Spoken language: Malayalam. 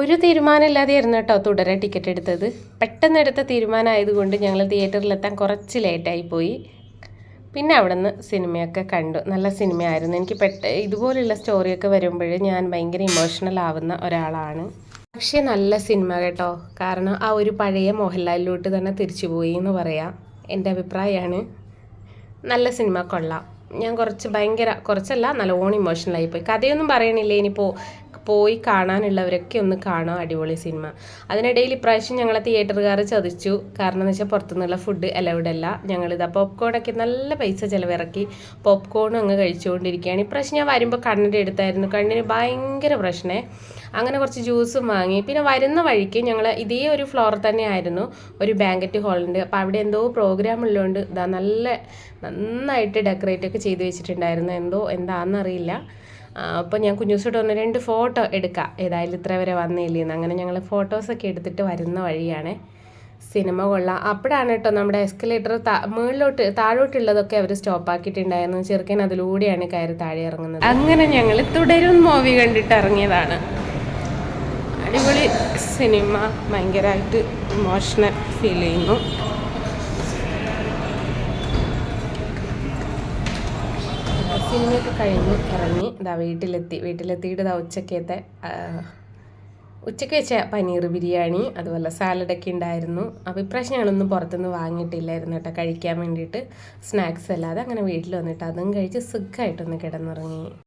ഒരു തീരുമാനമില്ലാതെയായിരുന്നു കേട്ടോ തുടരെ ടിക്കറ്റ് എടുത്തത്. പെട്ടെന്ന് എടുത്ത തീരുമാനമായതുകൊണ്ട് ഞങ്ങൾ തിയേറ്ററിലെത്താൻ കുറച്ച് ലേറ്റായി പോയി പിന്നെ അവിടെ നിന്ന് സിനിമയൊക്കെ കണ്ടു. നല്ല സിനിമയായിരുന്നു. എനിക്ക് പെട്ട ഇതുപോലുള്ള സ്റ്റോറിയൊക്കെ വരുമ്പോൾ ഞാൻ ഭയങ്കര ഇമോഷണൽ ആവുന്ന ഒരാളാണ്. പക്ഷേ നല്ല സിനിമ കേട്ടോ. കാരണം ആ ഒരു പഴയ മോഹൻലാലിലോട്ട് തന്നെ തിരിച്ചു പോയി എന്ന് പറയാം. എന്റെ അഭിപ്രായമാണ്. നല്ല സിനിമ കൊള്ളാം. ഞാൻ കുറച്ച് ഭയങ്കര കുറച്ചല്ല നല്ലോണം ഇമോഷണലായി പോയി. കഥയൊന്നും പറയണില്ല? ഇനിയിപ്പോൾ പോയി കാണാനുള്ളവരൊക്കെ ഒന്ന് കാണാം അടിപൊളി സിനിമ അതിനിടയിൽ ഇപ്രാവശ്യം ഞങ്ങളെ തിയേറ്ററുകാർ ചതിച്ചു. കാരണം എന്ന് വെച്ചാൽ പുറത്തുനിന്നുള്ള ഫുഡ് അലൗഡ് അല്ല. ഞങ്ങളിതാ പോപ്കോണൊക്കെ നല്ല പൈസ ചിലവിറക്കി പോപ്കോണും അങ്ങ് കഴിച്ചുകൊണ്ടിരിക്കുകയാണ്. ഇപ്രാവശ്യം ഞാൻ വരുമ്പോൾ കണ്ണിന്റെ എടുത്തായിരുന്നു. കണ്ണിന് ഭയങ്കര പ്രശ്നമേ അങ്ങനെ കുറച്ച് ജ്യൂസും വാങ്ങി. പിന്നെ വരുന്ന വഴിക്ക് ഞങ്ങൾ ഇതേ ഒരു ഫ്ലോർ തന്നെയായിരുന്നു. ഒരു ബാങ്കറ്റ് ഹാളുണ്ട് അപ്പോൾ അവിടെ എന്തോ പ്രോഗ്രാം ഉള്ളതുകൊണ്ട് ഇതാ നല്ല നന്നായിട്ട് ഡെക്കറേറ്റ് ഒക്കെ ചെയ്ത് വെച്ചിട്ടുണ്ടായിരുന്നു. എന്തോ എന്താണെന്നറിയില്ല അപ്പോൾ ഞാൻ കുഞ്ഞൂസോട് ഒന്ന് രണ്ട് ഫോട്ടോ എടുക്കാം. ഏതായാലും ഇത്ര വരെ വന്നില്ലേന്ന് അങ്ങനെ ഞങ്ങൾ ഫോട്ടോസൊക്കെ എടുത്തിട്ട് വരുന്ന വഴിയാണ്. സിനിമ കൊള്ളാം. അപ്പോഴാണ് കേട്ടോ നമ്മുടെ എസ്കലേറ്റർ താ മുകളിലോട്ട് താഴോട്ടുള്ളതൊക്കെ അവർ സ്റ്റോപ്പ് ആക്കിയിട്ടുണ്ടായിരുന്നു ചെറുക്കൻ അതിലൂടെയാണ് കയറി താഴെ ഇറങ്ങുന്നത്. അങ്ങനെ ഞങ്ങൾ തുടരും മൂവി കണ്ടിട്ട് ഇറങ്ങിയതാണ്. അടിപൊളി സിനിമ. ഭയങ്കരമായിട്ട് ഇമോഷണൽ ഫീൽ ചെയ്യുന്നു. സിനിമയൊക്കെ കഴിഞ്ഞ് ഇറങ്ങി ഇതാ വീട്ടിലെത്തി. വീട്ടിലെത്തിയിട്ട് ഇതാ ഉച്ചക്കത്തെ ഉച്ചയ്ക്ക് വെച്ച പനീർ ബിരിയാണി അതുപോലെ സാലഡൊക്കെ ഉണ്ടായിരുന്നു. അപ്പോൾ ഇപ്രാവശ്യം ഞങ്ങളൊന്നും പുറത്തുനിന്ന് വാങ്ങിയിട്ടില്ലായിരുന്നു കേട്ടോ കഴിക്കാൻ വേണ്ടിയിട്ട്. സ്നാക്സ് അല്ലാതെ അങ്ങനെ വീട്ടിൽ വന്നിട്ട് അതും കഴിച്ച് സുഖമായിട്ടൊന്ന് കിടന്നുറങ്ങി.